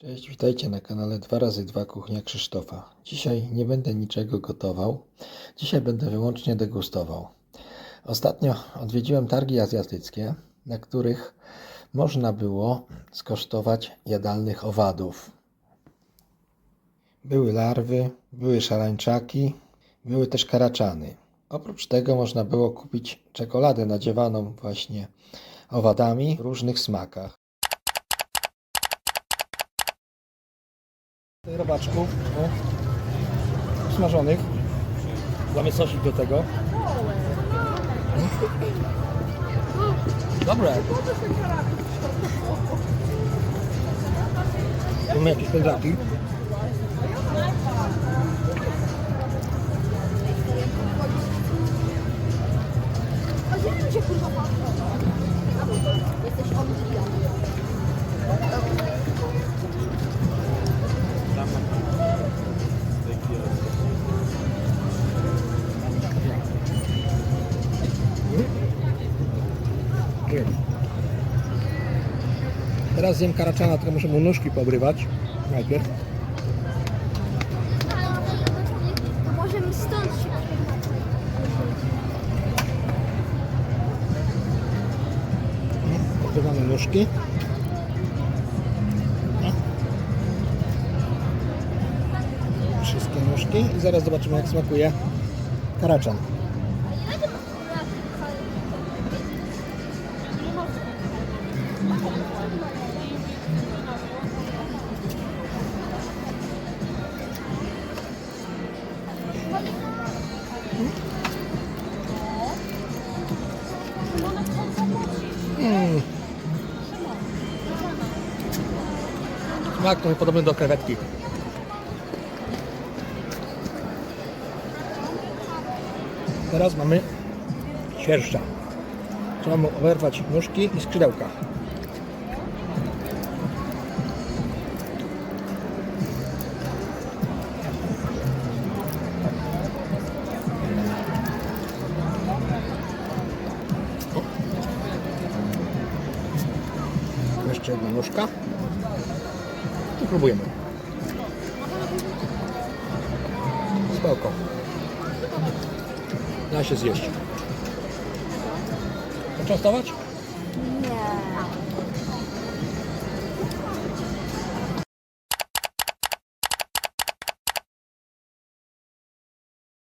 Cześć, witajcie na kanale 2x2 Kuchnia Krzysztofa. Dzisiaj nie będę niczego gotował, dzisiaj będę wyłącznie degustował. Ostatnio odwiedziłem targi azjatyckie, na których można było skosztować jadalnych owadów. Były larwy, były szarańczaki, były też karaczany. Oprócz tego można było kupić czekoladę nadziewaną właśnie owadami w różnych smakach. Robaczków o, smażonych. Damy sosik do tego. Dobre. Mamy jakieś pędzaki. Teraz zjem karaczana, tylko muszę mu nóżki poobrywać. Najpierw. To możemy stąd się Obrywamy nóżki. No. Wszystkie nóżki i zaraz zobaczymy jak smakuje karaczan. Mm. Smak to podobny do krewetki. Teraz mamy sierszcza. Trzeba mu oberwać nóżki i skrzydełka. Jeszcze jedna nóżka. I próbujemy. Spoko. Da się zjeść. Poczęstować?